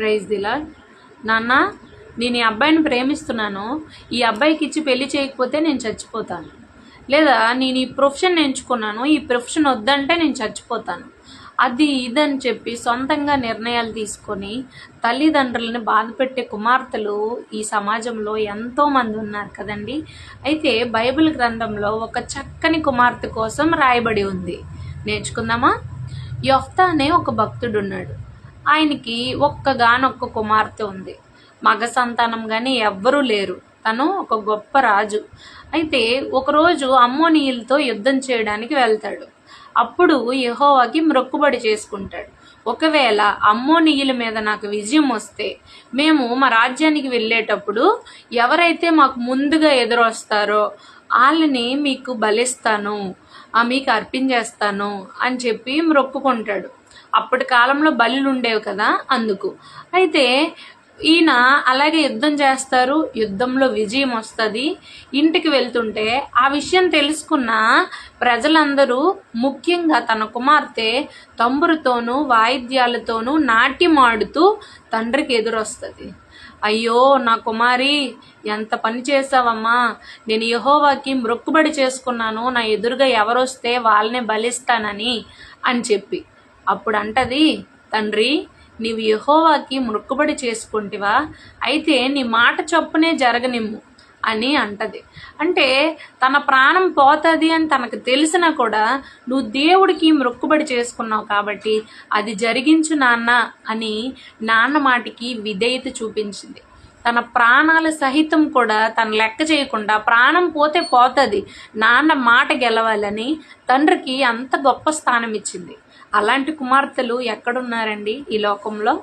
Praise దిలా నాన్న నేను ఈ అబ్బాయిని ప్రేమిస్తున్నాను. ఈ అబ్బాయికి ఇచ్చి పెళ్ళి చేయకపోతే నేను చచ్చిపోతాను. లేదా నేను ఈ ప్రొఫెషన్ ఎంచుకున్నాను ఈ ప్రొఫెషన్ వద్దంటే నేను చచ్చిపోతాను. అది ఇదని చెప్పి సొంతంగా నిర్ణయాలు తీసుకొని తల్లిదండ్రులను బాధపెట్టే కుమార్తెలు ఈ సమాజంలో ఎంతోమంది ఉన్నారు కదండి. అయితే బైబిల్ గ్రంథంలో ఒక చక్కని కుమార్తె కోసం రాయబడి ఉంది. నేర్చుకుందామా? యొఫ్తా అనే ఒక భక్తుడు ఉన్నాడు ఆయనకి ఒక్కగానొక్క కుమార్తె ఉంది. మగ సంతానం కానీ ఎవ్వరూ లేరు. తను ఒక గొప్ప రాజు. అయితే ఒకరోజు అమ్మోనీయులతో యుద్ధం చేయడానికి వెళ్తాడు. అప్పుడు యహోవాకి మొక్కుబడి చేసుకుంటాడు. ఒకవేళ అమ్మోనీయుల మీద నాకు విజయం వస్తే మేము మా రాజ్యానికి వెళ్ళేటప్పుడు ఎవరైతే మాకు ముందుగా ఎదురొస్తారో వాళ్ళని మీకు బలిస్తాను ఆ మీకు అర్పించేస్తాను అని చెప్పి మొక్కుకుంటాడు. అప్పటి కాలంలో బలులు ఉండేవి కదా అందుకు. అయితే ఈయన అలాగే యుద్ధం చేస్తారు యుద్ధంలో విజయం వస్తుంది. ఇంటికి వెళ్తుంటే ఆ విషయం తెలుసుకున్న ప్రజలందరూ ముఖ్యంగా తన కుమార్తె తంబురుతోనూ వాయిద్యాలతోనూ నాట్యం ఆడుతూ తండ్రికి ఎదురొస్తుంది. అయ్యో నా కుమారి ఎంత పని చేసావమ్మా నేను యహోవాకి మొక్కుబడి చేసుకున్నాను. నా ఎదురుగా ఎవరొస్తే వాళ్ళనే బలిస్తానని అని చెప్పి. అప్పుడు అంటది తండ్రి నీవు యహోవాకి మొక్కుబడి చేసుకుంటివా? అయితే నీ మాట చొప్పునే జరగనిమ్ము. అని అంటది. అంటే తన ప్రాణం పోతుంది అని తనకు తెలిసినా కూడా నువ్వు దేవుడికి మొక్కుబడి చేసుకున్నావు కాబట్టి అది జరిగించు నాన్న అని నాన్న మాటికి విధేయత చూపించింది. తన ప్రాణాల సహితం కూడా తను లెక్క చేయకుండా ప్రాణం పోతే పోతుంది నాన్న మాట గెలవాలని తండ్రికి అంత గొప్ప స్థానం ఇచ్చింది. అలాంటి కుమార్తెలు ఎక్కడున్నారండి ఈ లోకంలో?